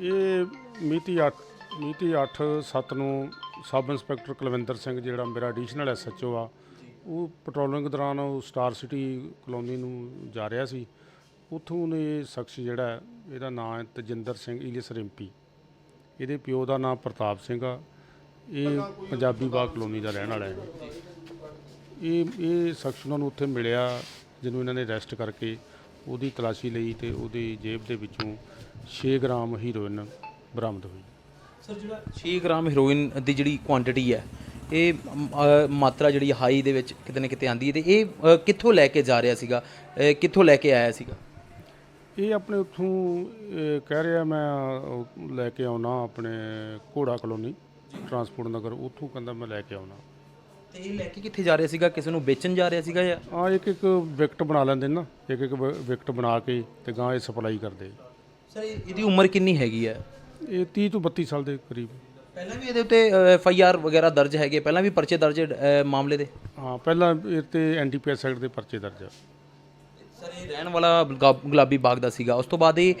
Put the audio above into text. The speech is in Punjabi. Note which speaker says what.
Speaker 1: ਇਹ ਮਿਤੀ 8 ਮਿਤੀ 8/7 ਨੂੰ ਸਬ ਇੰਸਪੈਕਟਰ ਕੁਲਵਿੰਦਰ ਸਿੰਘ, ਜਿਹੜਾ ਮੇਰਾ ਐਡੀਸ਼ਨਲ ਐਸਐਚਓ ਆ, ਉਹ ਪੈਟਰੋਲਿੰਗ ਦੌਰਾਨ ਉਹ ਸਟਾਰ ਸਿਟੀ ਕਲੋਨੀ ਨੂੰ ਜਾ ਰਿਹਾ ਸੀ। ਉੱਥੋਂ ਨੇ ਇਹ ਸ਼ਖਸ ਜਿਹੜਾ ਇਹਦਾ ਨਾਮ ਹੈ ਤਜਿੰਦਰ ਸਿੰਘ ਇਲੀਸ ਰਿੰਪੀ। ਇਹਦੇ ਪਿਓ ਦਾ ਨਾਮ ਪ੍ਰਤਾਪ ਸਿੰਘ ਆ। ਇਹ ਪੰਜਾਬੀ ਬਾਗ ਕਲੋਨੀ ਦਾ ਰਹਿਣ ਵਾਲਾ ਹੈ। ਇਹ ਇਹ ਸ਼ਖਸ ਉਹਨਾਂ ਨੂੰ ਉੱਥੇ ਮਿਲਿਆ, ਜਿਹਨੂੰ ਇਹਨਾਂ ਨੇ ਅਰੈਸਟ ਕਰਕੇ ਉਹਦੀ ਤਲਾਸ਼ੀ ਲਈ ਤੇ ਉਹਦੀ ਜੇਬ ਦੇ ਵਿੱਚੋਂ 6 ਗ੍ਰਾਮ ਹੀਰੋਇਨ ਬਰਾਮਦ ਹੋਈ।
Speaker 2: ਸਰ ਜਿਹੜਾ 6 ਗ੍ਰਾਮ ਹੈਰੋਇਨ ਦੀ ਜਿਹੜੀ ਕੁਆਂਟੀਟੀ ਹੈ ਇਹ ਅ, ਮਾਤਰਾ ਜਿਹੜੀ ਹਾਈ ਦੇ ਵਿੱਚ ਕਿਤੇ ਨਾ ਕਿਤੇ ਆਂਦੀ ਹੈ ਤੇ ਇਹ ਅ, ਕਿੱਥੋਂ ਲੈ ਕੇ ਜਾ ਰਿਹਾ ਸੀਗਾ? ਅ, ਕਿੱਥੋਂ ਲੈ ਕੇ ਆਇਆ ਸੀਗਾ?
Speaker 1: ਇਹ ਆਪਣੇ ਉੱਥੋਂ ਇਹ ਕਹਿ ਰਿਹਾ ਮੈਂ ਉਹ ਲੈ ਕੇ ਆਉਣਾ ਆਪਣੇ ਘੋੜਾ ਕਲੋਨੀ ਟਰਾਂਸਪੋਰਟ ਨਗਰ ਉੱਥੋਂ ਕਹਿੰਦਾ ਮੈਂ ਲੈ ਕੇ ਆਉਣਾ।
Speaker 2: ਤੇ ਇਹ ਲੈ ਕੇ ਕਿੱਥੇ ਜਾ ਰਿਹਾ ਸੀਗਾ? ਕਿਸੇ ਨੂੰ ਵੇਚਣ ਜਾ ਰਿਹਾ ਸੀਗਾ ਜਾਂ?
Speaker 1: ਆ ਇੱਕ ਇੱਕ ਵਿਕਟ ਬਣਾ ਲੈਂਦੇ ਨੇ ਇੱਕ ਇੱਕ ਵਿਕਟ ਬਣਾ ਕੇ ਤੇ ਗਾਂ ਇਹ ਸਪਲਾਈ ਕਰਦੇ।
Speaker 2: ਸਰ ਇਹਦੀ ਉਮਰ ਕਿੰਨੀ ਹੈਗੀ ਹੈ?
Speaker 1: ਇਹ 30 ਤੋਂ 32 ਸਾਲ ਦੇ ਕਰੀਬ।
Speaker 2: ਪਹਿਲਾਂ ਵੀ ਇਹਦੇ ਉੱਤੇ ਐਫ ਆਈ ਆਰ ਵਗੈਰਾ ਦਰਜ ਹੈਗੇ ਪਹਿਲਾਂ ਵੀ ਪਰਚੇ ਦਰਜ ਅ, ਮਾਮਲੇ ਦੇ?
Speaker 1: ਹਾਂ ਪਹਿਲਾਂ ਇਹ ਤੇ ਐਨਡੀਪੀਐਸ ਐਕਟ ਦੇ ਪਰਚੇ ਦਰਜ ਆ।
Speaker 2: ਸਰ ਇਹ ਰਹਿਣ ਵਾਲਾ ਗੁਲਾਬ- ਗੁਲਾਬੀ ਬਾਗ ਦਾ ਸੀਗਾ। ਉਸ ਤੋਂ ਬਾਅਦ ਇਹ